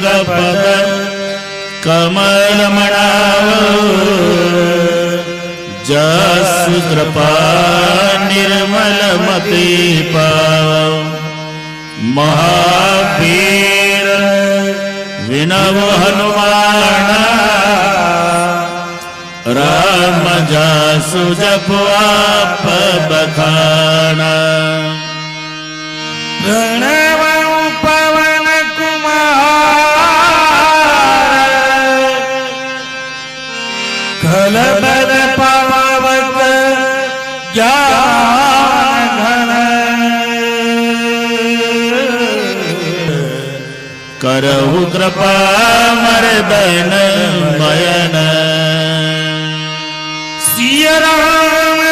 युगपद कमलमणाव म्हणाव निर्मलमती कृपा पाव। महावीर विनव हनुमान। राम जासु जपवा बखाना। பா மரபன மயன சியராம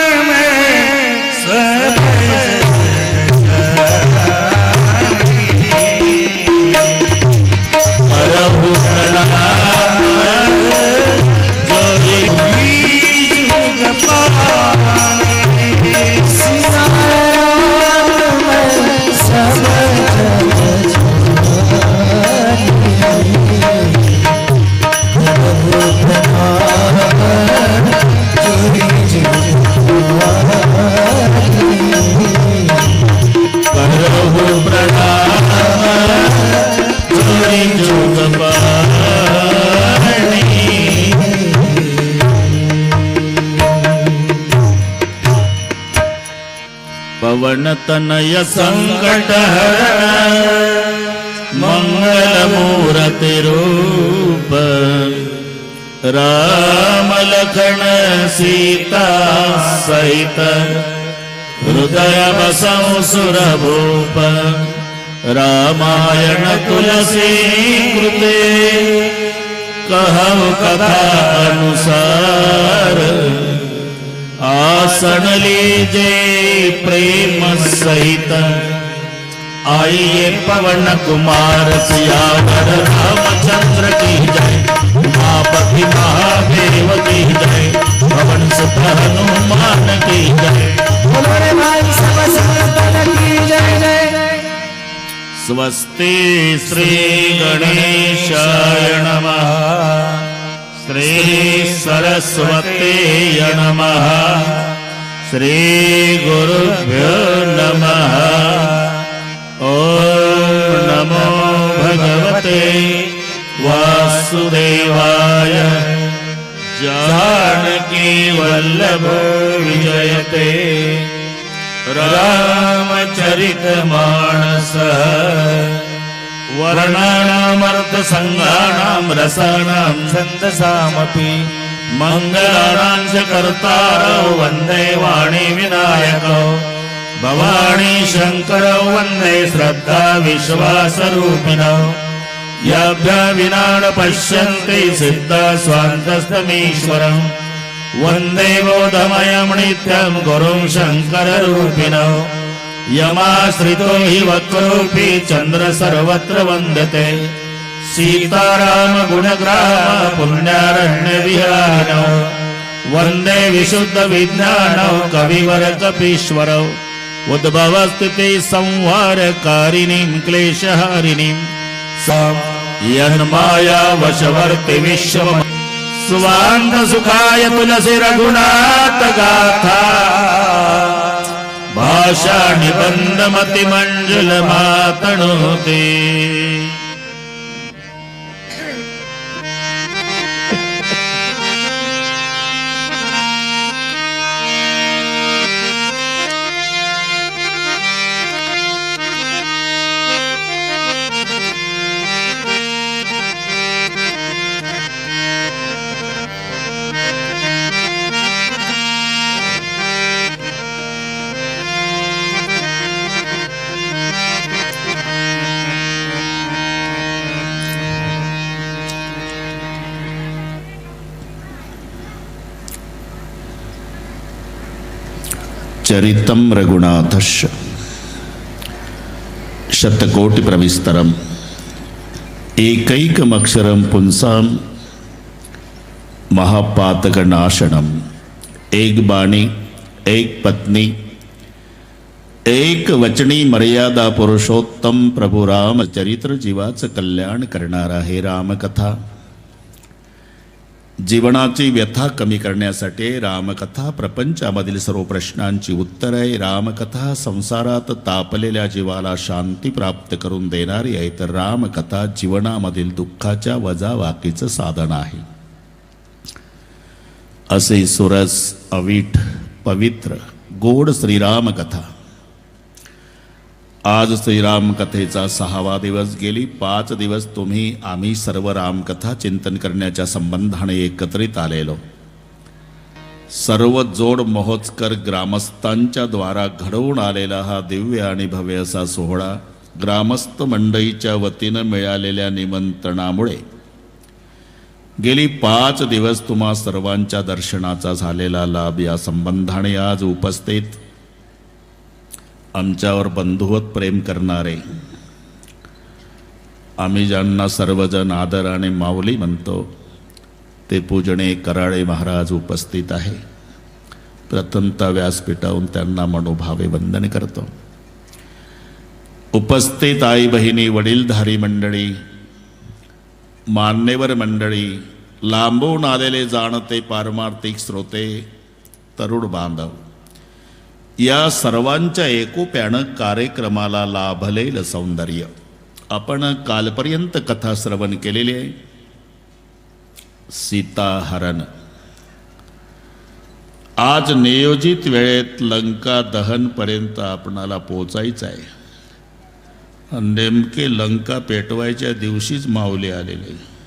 पवन तनय संकट मंगल मूर्ति रूप। राम लखन सीता सहित। हृदय बसौ सुर रामायण तुलसी कृते। कहु कथा अनुसार। आसन लीजे प्रेम सहित आइए पवन कुमार सियावर रामचंद्र की जय। उमापति महादेव की जय। पवन सुत हनुमान की जय। स्वस्ति श्री गणेशाय नमः। श्री सरस्वते नमः। श्री गुरुभ्यो नमः। ॐ नमो भगवते वासुदेवाय। जानकी वल्लभो विजयते। रामचरितमानस। वर्णानामर्थसङ्गाणां रसाणां छन्दसामपि। मङ्गलानां च कर्तारौ वन्दे वाणी विनायकौ भवानी शङ्करौ वन्दे श्रद्धा विश्वासरूपिणौ याभ्या विना न पश्यन्ति सिद्धा स्वान्तस्तमीश्वरम्। वन्दे बोधमयं नित्यं गुरुं शङ्कररूपिणौ यमाश्रितो हि वक्रोऽपि चन्द्र सर्वत्र वन्दते। सीताराम गुणग्राम वन्दे विशुद्धविज्ञानौ कविवर कपीश्वरौ उद्भवस्थिति संहारकारिणीं क्लेशहारिणीं। यन्माया वशवर्ति विश्व स्वान्त सुखाय तुलसी रघुनाथ गाथा भाषा निबंध చరితం मंजुल శతకోటి ప్రవిస్తరం ఏకైకమక్షరం शतकोटिप्रविस्तरम्। एकैकमक्षरं पुंसां। महापातकनाशनम्। एक बाणी एक पत्नी एक वचनी मर्यादा पुरुषोत्तम प्रभू राम जीवाचं कल्याण करणारा हे रामकथा। जीवनाची व्यथा कमी करण्यासाठी रामकथा प्रपंचामधील सर्व प्रश्नांची उत्तर आहे रामकथा संसारात तापलेल्या जीवाला शांती प्राप्त करून देणारी आहे तर रामकथा जीवनामधील दुःखाच्या वजावाकीचं साधन आहे. असे सुरस अवीठ पवित्र गोड श्रीरामकथा. आज श्रीराम कथेचा सहावा दिवस गेली. पाच दिवस तुम्ही आम्ही सर्व रामकथा चिंतन करण्याच्या संबंधाने एकत्रित आलेलो. सर्व जोड महोत्कर ग्रामस्थांच्या द्वारा घडवून आलेला हा दिव्य आणि भव्य असा सोहळा ग्रामस्थ मंडईच्या वतीनं मिळालेल्या निमंत्रणामुळे. गेली पाच दिवस तुम्हा सर्वांच्या दर्शनाचा झालेला लाभ या संबंधाने आज उपस्थित आमच्यावर बंधुवत प्रेम करणारे. आम्ही ज्यांना सर्वजण आदराने माऊली म्हणतो ते पूजणे कराळे महाराज उपस्थित आहे. प्रथमता व्यासपीठावून त्यांना मनोभावे वंदन करतो. उपस्थित आई बहिणी वडीलधारी मंडळी मान्यवर मंडळी लांबून आलेले जाणते पारमार्थिक श्रोते तरुण बांधव. या सर्वांच्या एकोप्यानं कार्यक्रमाला लाभलेलं सौंदर्य. आपण कालपर्यंत कथा श्रवण केलेली आहे. सीताहरण. आज नियोजित वेळेत लंका दहनपर्यंत आपणाला पोचायचं आहे. नेमके लंका पेटवायच्या दिवशीच माऊली आलेले.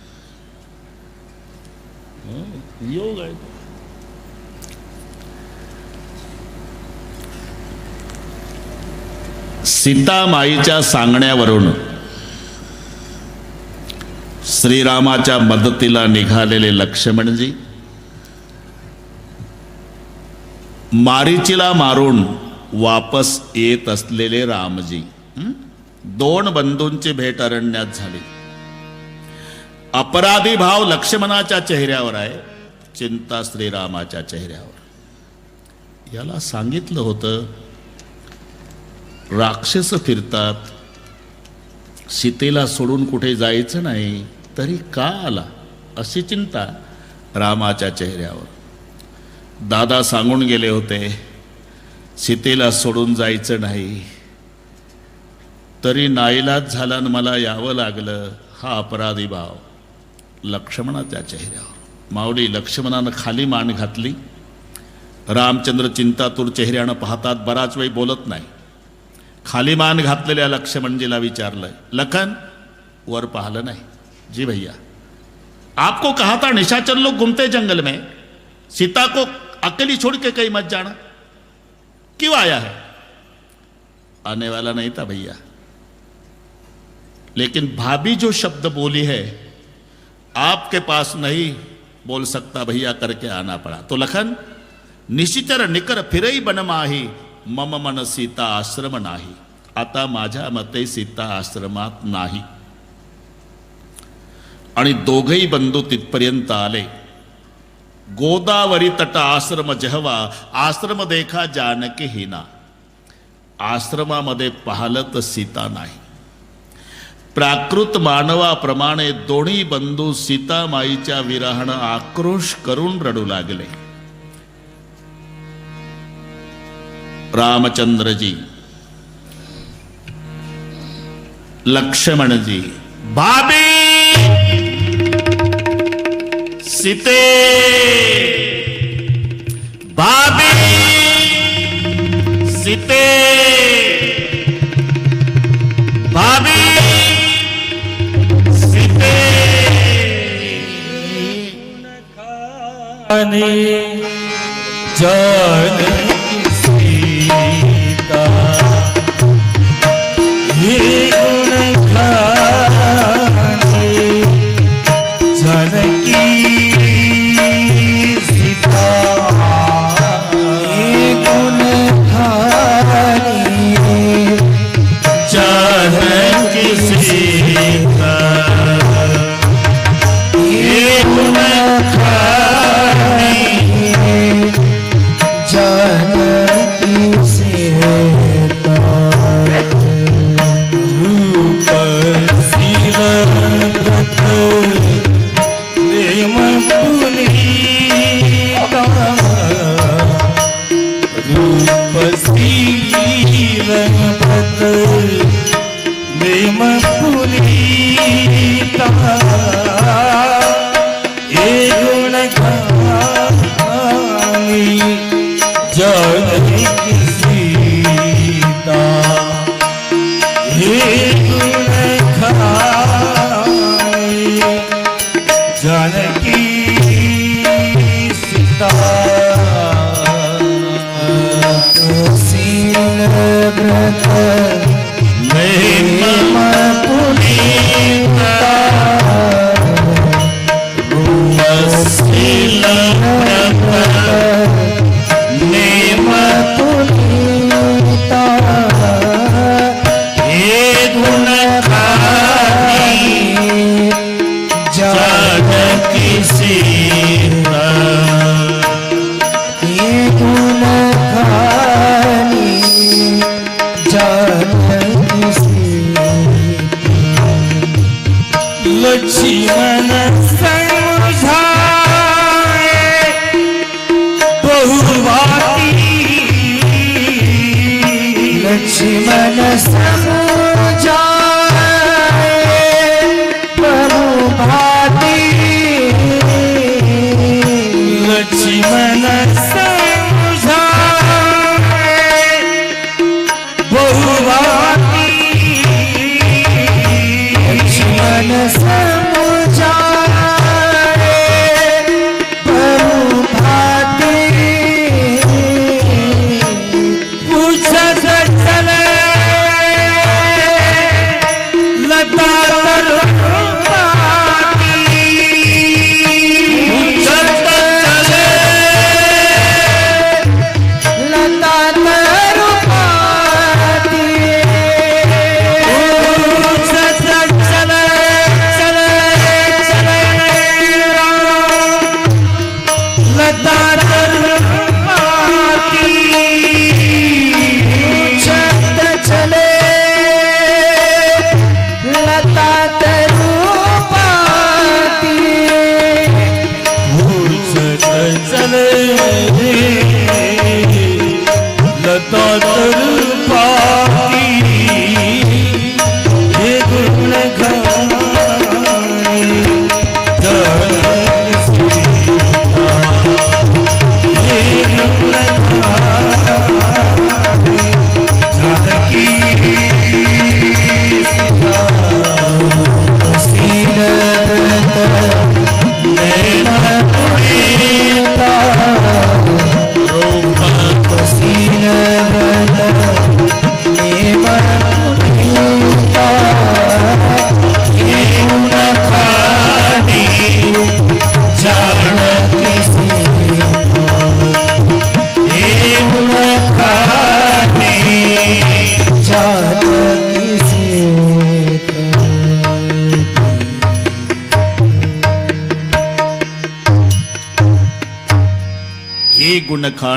योग आहे सीतामाईच्या सांगण्यावरून श्रीरामाच्या मदतीला निघालेले लक्ष्मणजी मारीचीला मारून वापस येत असलेले रामजी दोन बंधूंची भेट अरण्यात झाली. अपराधी भाव लक्ष्मणाच्या चेहऱ्यावर आहे चिंता श्रीरामाच्या चेहऱ्यावर. याला सांगितलं होतं राक्षस फिरतात. सीतेला सोडून कुठे जायचं नाही तरी का आला अशी चिंता रामाच्या चेहऱ्यावर. दादा सांगून गेले होते सीतेला सोडून जायचं नाही. तरी नाईलाज झाला मला यावं लागलं हा अपराधी भाव. लक्ष्मणाच्या चेहऱ्यावर. माऊली लक्ष्मणानं खाली मान घातली. रामचंद्र चिंतातूर चेहऱ्यानं पाहतात बराच वेळ बोलत नाही. खाली मान घातलेल्या लक्ष्मणजीला विचारलं लखन, वर पाहिलं नाही. जी भैया. आपको कहा था निशाचर लोग घूमते जंगल में? सीता को अकेली छोड़ के कहीं मत जाना। क्यों आया है? आने वाला नहीं था भैया। लेकिन भाभी जो शब्द बोली है, आपके पास नहीं बोल सकता भैया करके आना पड़ा। तो लखन, निशिचर निकर फिरई बन माही मम मन सीता आश्रम नाही. आता माझ्या मते सीता आश्रमात नाही. आणि दोघही बंधू तिथपर्यंत आले. गोदावरी तट आश्रम जेव्हा आश्रम देखा जानकी हिना. आश्रमामध्ये पाहिलं तर सीता नाही. प्राकृत मानवाप्रमाणे दोन्ही बंधू सीतामाईच्या विरहानं आक्रोश करून रडू लागले. रामचंद्रजी लक्ष्मणजी भाभी सीते भाभी सीते भाभी सीते। आणि हे पुनीता हे गुण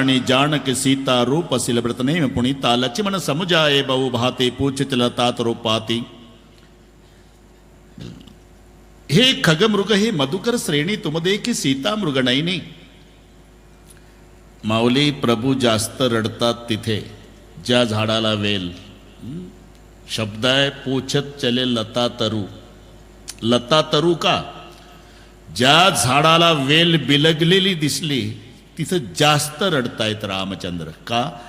गुण खाणी जानक सीता रूप सिल व्रतने पुनीता लक्ष्मण समुजाये बहु भाते पूछित लतात रूपाती। हे खगमृग हे मधुकर श्रेणी तुमदे की सीता मृगनयनी माऊली प्रभू जास्त रडतात तिथे ज्या झाडाला वेल। हं? शब्द आहे पोछत चले लता तरू। लता तरू का? ज्या झाडाला वेल बिलगलेली दिसली तिथं जास्त रडतायत रामचंद्र. का?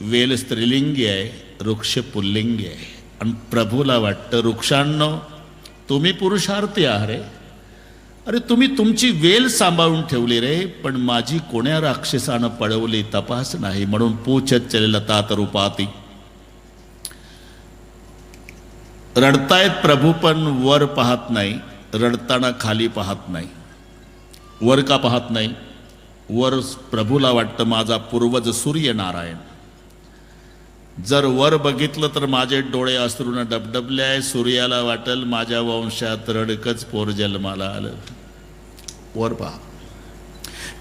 वेल स्त्रीलिंगी आहे वृक्ष पुल्लिंगी आहे. आणि प्रभूला वाटतं वृक्षांनो तुम्ही पुरुषार्थी आहात रे. अरे तुम्ही तुमची वेल सांभाळून ठेवली रे पण माझी कोण्या राक्षसानं पळवली तपास नाही म्हणून पूछत चलेला तात रूपाती. रडतायत प्रभू पण वर पाहत नाही रडताना खाली पाहत नाही वर का पाहत नाही? वर प्रभूला वाटतं माझा पूर्वज सूर्यनारायण जर वर बघितलं तर माझे डोळे अश्रून डबडबले आहे. सूर्याला वाटल माझ्या वंशात रडकच पोर जन्माला आलं. वर पहा.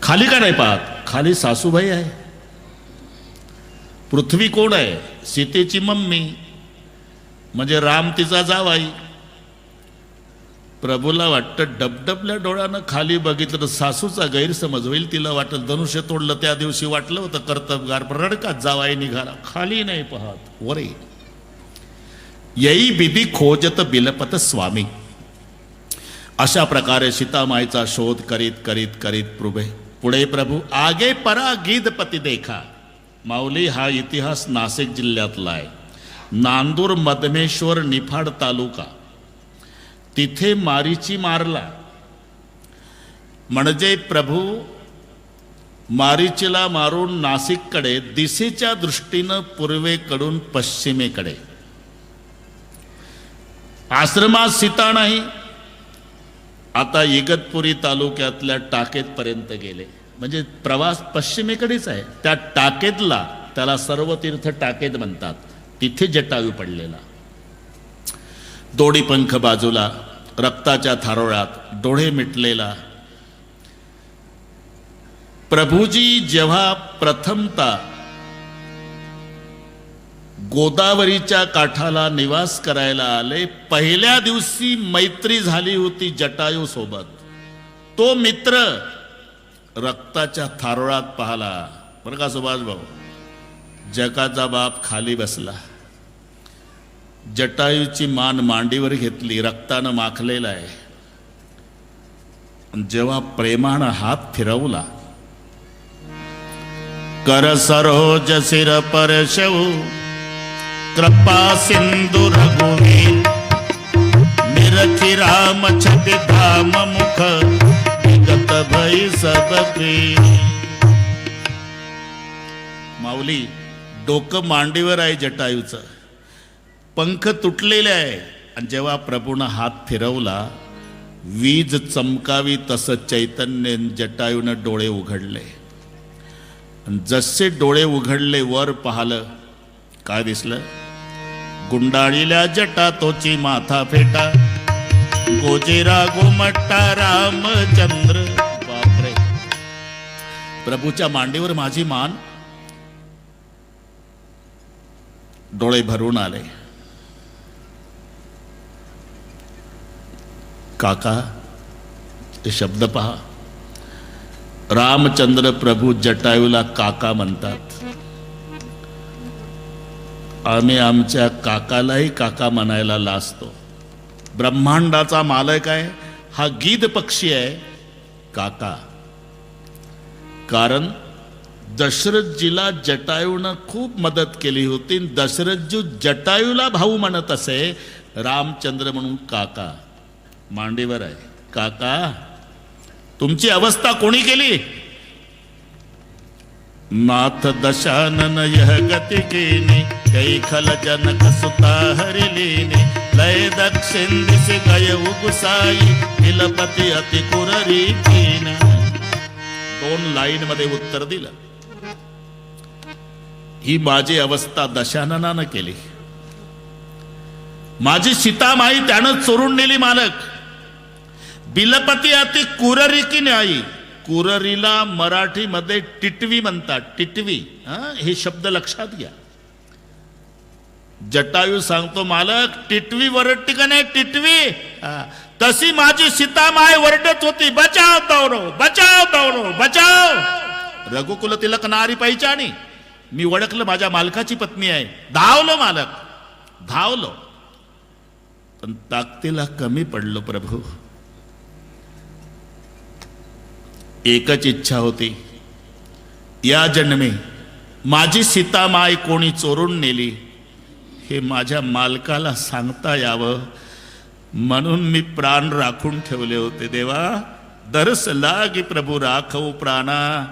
खाली का नाही पाहत? खाली सासूबाई आहे. पृथ्वी कोण आहे? सीतेची मम्मी. म्हणजे राम तिचा जावाई. प्रभूला वाटतं डबडबल्या डोळ्यानं खाली बघितलं तर सासूचा गैरसमज होईल तिला वाटलं धनुष्य तोडलं त्या दिवशी वाटलं होतं कर्तबगार रडकात जावाई निघाला. खाली नाही पाहत वरे. यई बिबी खोजत बिलपत स्वामी. अशा प्रकारे सीतामाईचा शोध करीत करीत करीत प्रभे. पुढे प्रभू आगे परा गीदपती देखा. माऊली हा इतिहास नाशिक जिल्ह्यातला आहे. नांदूर मधमेश्वर निफाड तालुका. तिथे मारीची मारला. म्हणजे प्रभू मारीचीला मारून नाशिककडे दिशेच्या दृष्टीनं पूर्वेकडून पश्चिमेकडे. आश्रमात सीता नाही आता इगतपुरी तालुक्यातल्या टाकेतपर्यंत गेले. म्हणजे प्रवास पश्चिमेकडेच आहे. त्या टाकेतला त्याला सर्व तीर्थ टाकेत म्हणतात. तिथे जटायू पडलेला. दोडी पंख बाजूला रक्ताच्या थारोळ्यात डोळे मिटलेला. प्रभूजी जेव्हा प्रथमता गोदावरीच्या काठाला निवास करायला आले पहिल्या दिवशी मैत्री झाली होती जटायू सोबत. तो मित्र रक्ताच्या थारोळात पाहला. बरं का सुभाष भाऊ जगाचा बाप खाली बसला. जटायूची मान मांडीवर घेतली रक्तानं माखलेला आहे. जेव्हा प्रेमानं हात फिरवला कर सरोज सिर परशव कृपा सिंधु रघुवी निरखी राम छपि धाम मुख विगत भई सबकी माऊली डोकं मांडीवर आहे जटायूचं. पंख तुटलेले आहे. आणि जेव्हा प्रभूनं हात फिरवला वीज चमकावी तसं चैतन्य जटायूनं डोळे उघडले. जसे डोळे उघडले वर पाहलं काय दिसलं? गुंडाळील्या जटा तोची माथा फेटा गोजेरा गोमट्टा रामचंद्र. बापरे. प्रभूच्या मांडीवर माझी मान. डोळे भरून आले. काका हे शब्द पहा. रामचंद्र प्रभू जटायूला काका म्हणतात. आम्ही आमच्या काकालाही काका म्हणायला लाजतो. ब्रह्मांडाचा मालक आहे हा गीध पक्षी आहे काका. कारण दशरथजीला जटायूनं खूप मदत केली होती दशरथजी जटायूला भाऊ म्हणत असे रामचंद्र म्हणून काका. मांडीवर आहे. काका तुमची अवस्था कोणी केली? नाथ दशानन यह गति कीनी कई खल जनक सुता हरिलीनी लय दक्षिण दिस गय उगुसाई तिलपती अति कुररी कीन। दोन लाईन मध्ये उत्तर दिलं. ही माझी अवस्था दशाननानं केली. माझी सीतामाई त्यानं चोरून नेली मालक. बिलपती अति कुररी की न्यायी? कुररीला मराठीमध्ये टिटवी म्हणतात. टिटवी हा हे शब्द लक्षात घ्या. जटायू सांगतो मालक टिटवी वरडती का नाही? टिटवी हा. तशी माझी सीतामाय वरडत होती. बचाव दौरव बचाव दौरव बचाव. रघुकुल तिलक नारी आणि मी ओळखलं माझ्या मालकाची पत्नी आहे. धावलो मालक धावलो. पण ताकदीला कमी पडलो प्रभू. एकच इच्छा होती. या जन्मी माझी सीतामाय कोणी चोरून नेली हे माझ्या मालकाला सांगता यावं. म्हणून मी प्राण राखून ठेवले होते देवा. दरस लागी प्रभू राखव प्राणा.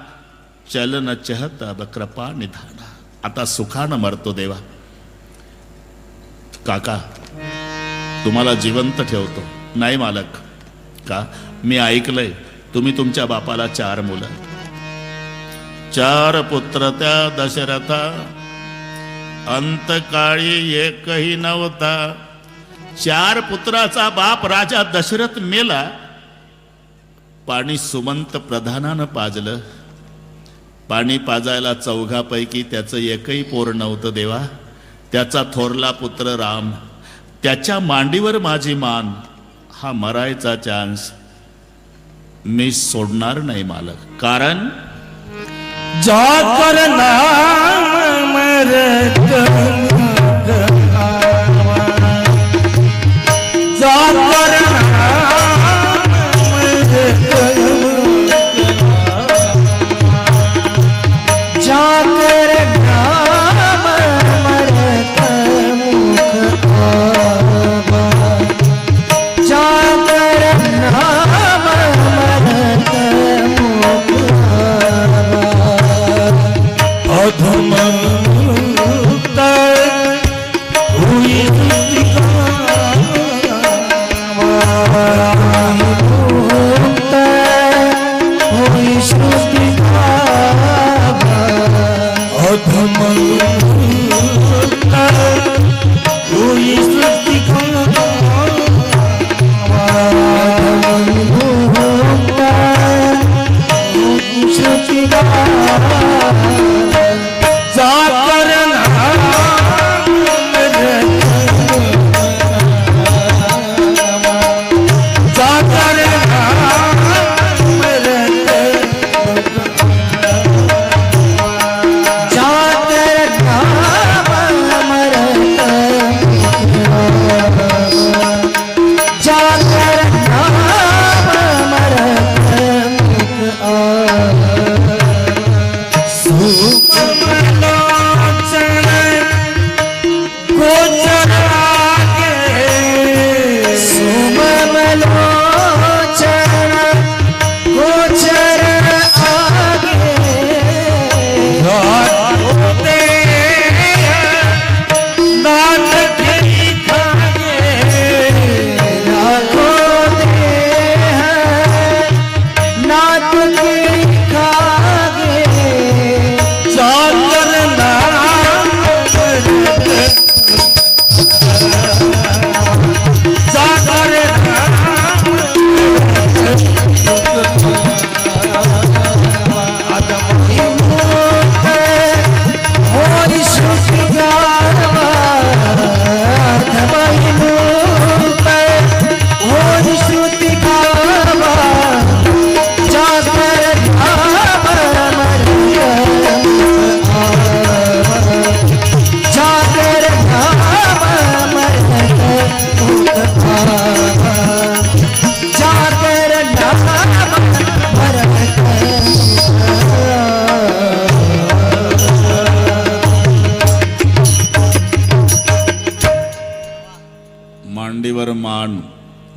चलन चहता कृपा निधाना. आता सुखानं मरतो देवा. काका तुम्हाला जिवंत ठेवतो. नाही मालक. का? मी ऐकलंय. तुम्ही तुमच्या बापाला चार मुलं. चार पुत्र त्या दशरथा अंतकाळी एकही नव्हता. चार पुत्राचा बाप राजा दशरथ मेला. पाणी सुमंत प्रधानानं पाजलं. पाणी पाजायला चौघापैकी त्याचं एकही पोर नव्हतं देवा. त्याचा थोरला पुत्र राम. त्याच्या मांडीवर माझी मान. हा मरायचा चान्स मी सोडणार नाही मालक. कारण? नाम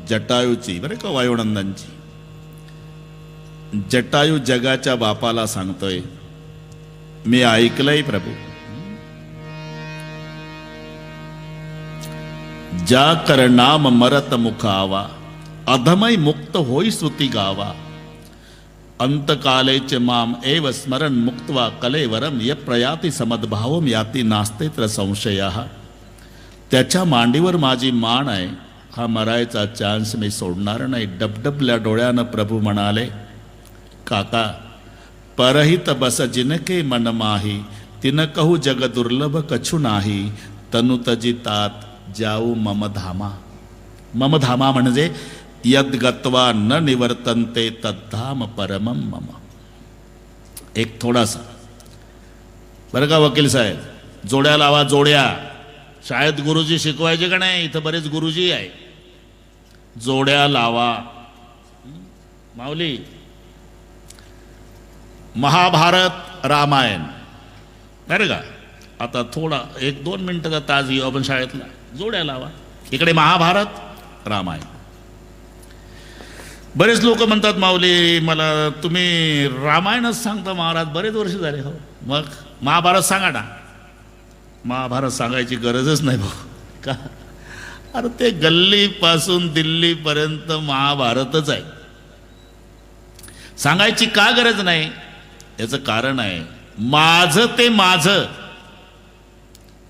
जटायूची बरं का वायुनंदांची जटायू जगाच्या बापाला सांगतोय मी ऐकलंय प्रभू. ज्या करणाम मरत मुखावा अधमय मुक्त होई स्तुती गावा. अंतकालेचे माम एव स्मरण मुक्त्वा कलेवरम य प्रयाती समद्भावम याती नास्ते तर संशय. त्याच्या मांडीवर माझी मान आहे हा मरायचा चान्स मी सोडणार नाही. डबडबल्या डोळ्यानं प्रभू म्हणाले काका परहित बस जिनके मन माही तिन कहू जग दुर्लभ कछु नाही तनु तजी तात जाऊ मम धामा. मम धामा म्हणजे यद गत्वा न निवर्तनते तद्धाम परमम मम. एक थोडासा. बरं का वकील साहेब? जोड्या लावा जोड्या. शाळेत गुरुजी शिकवायचे का नाही? इथं बरेच गुरुजी आहे. जोड्या लावा. माऊली. महाभारत रामायण. बरं का? आता थोडा एक दोन मिनिटाचा तास घेऊ आपण शाळेतला. जोड्या लावा. इकडे महाभारत रामायण. बरेच लोक म्हणतात माऊली मला तुम्ही रामायणच सांगता महाराज बरेच वर्ष झाले हो. मग महाभारत सांगा ना. महाभारत सांगायची गरजच नाही भाऊ. का? अरे ते गल्लीपासून दिल्लीपर्यंत महाभारतच आहे. सांगायची का गरज नाही? याचं कारण आहे माझं ते माझं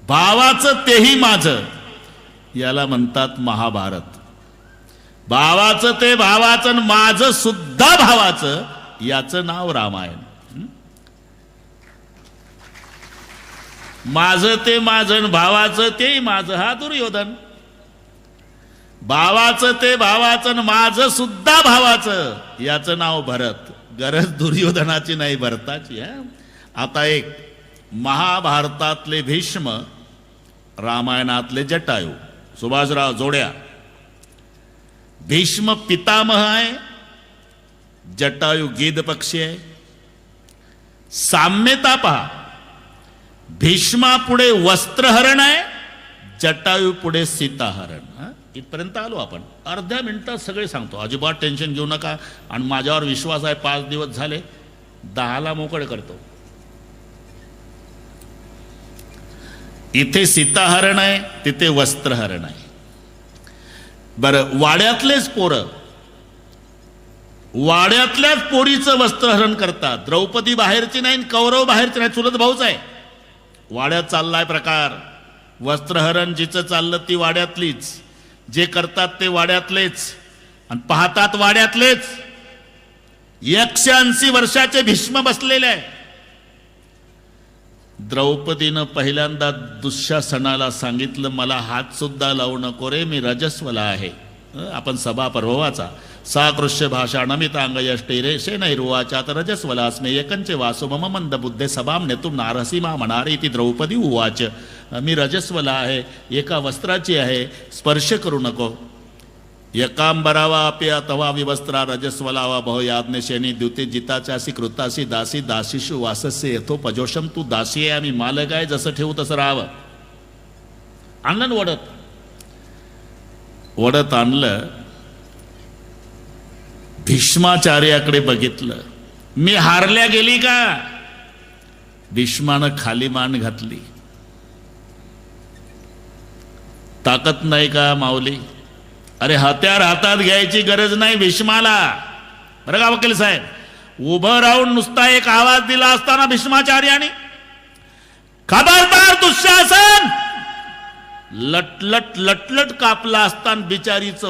भावाचं तेही माझं याला म्हणतात महाभारत. भावाचं ते भावाचं आणि माझं सुद्धा भावाचं याचं नाव रामायण. माझं ते माझं आणि भावाचं तेही माझं हा दुर्योधन. भावाचं ते भावाचं माझं सुद्धा भावाचं याचं नाव भरत. गरज दुर्योधनाची नाही भरताची हा? आता एक महाभारतातले भीष्म रामायणातले जटायू. सुभाषराव जोड्या. भीष्म पितामह आहे जटायू गीद पक्षी आहे. साम्यता पहा. भीष्मापुढे वस्त्रहरण आहे जटायू पुढे सीताहरण हा? इथपर्यंत आलो आपण. अर्ध्या मिनिटात सगळे सांगतो अजिबात टेन्शन घेऊ नका आणि माझ्यावर विश्वास आहे पाच दिवस झाले दहाला मोकळे करतो. इथे सीताहरण आहे तिथे वस्त्रहरण आहे. बरं वाड्यातलेच पोरं वाड्यातल्याच पोरीचं वस्त्रहरण करतात. द्रौपदी बाहेरची नाही आणि कौरव बाहेरची नाही चुलत भाऊच आहे. वाड्यात चाललाय प्रकार. वस्त्रहरण जिचं चाललं ती वाड्यातलीच. जे करतात ते वाड्यातलेच आणि पाहतात वाड्यातलेच. एकशे ऐंशी वर्षाचे भीष्म बसलेले आहे. द्रौपदीनं पहिल्यांदा दुःशासनाला सांगितलं मला हात सुद्धा लावू नको रे मी रजस्वला आहे. आपण सभा पर्ववाचा साकृष्य भाषा नमितांग यष्टे रे तर रजस्वलास्मे एकंचे वासो मम मंद बुद्धे सभाम नेतुम नारसी मा म्हणारे ती द्रौपदी उवाच. मी रजस्वला आहे एका वस्त्राची आहे स्पर्श करू नको. यकांबरावा अपि अथवा विवस्त्रा रजस्वलावा बहु याज्ञशेनी द्युते जिताच्यासी कृतासी दासी दासीशु वासस्य यथोपजोषम तू दासी आहे आम्ही मालक आहे जसं ठेवू तसं राहावं आणलं ओढत. वडत आणलं भीष्माचार्याकडे बघितलं. मी हारल्या गेली का? भीष्मानं खाली मान घातली. ताकत नाही का माऊली? अरे हत्यार हातात घ्यायची गरज नाही भीष्माला. बरं का वकील साहेब? उभं राहून नुसता एक आवाज दिला असताना भीष्माचार्याने. खबरदार दुःशासन! लटलट लटलट कापला असताना बिचारीचं